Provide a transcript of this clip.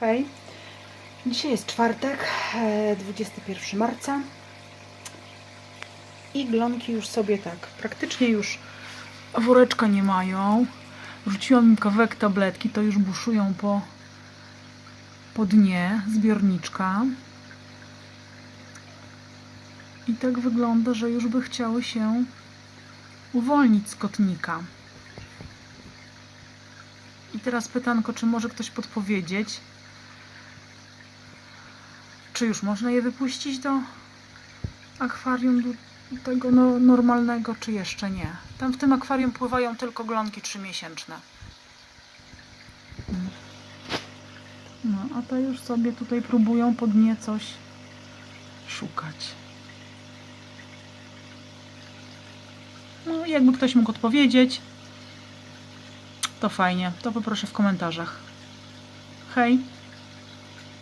Hej. Dzisiaj jest czwartek, e, 21 marca. I glonki już sobie tak, praktycznie już woreczka nie mają. Wrzuciłam im kawałek tabletki, to już buszują po, po dnie zbiorniczka. I tak wygląda, że już by chciały się uwolnić z kotnika. I teraz pytanko, czy może ktoś podpowiedzieć, czy już można je wypuścić do akwarium do tego no, normalnego, czy jeszcze nie? Tam w tym akwarium pływają tylko glonki trzymiesięczne. No, a te już sobie tutaj próbują po dnie coś szukać. No, jakby ktoś mógł odpowiedzieć, to fajnie. To poproszę w komentarzach. Hej!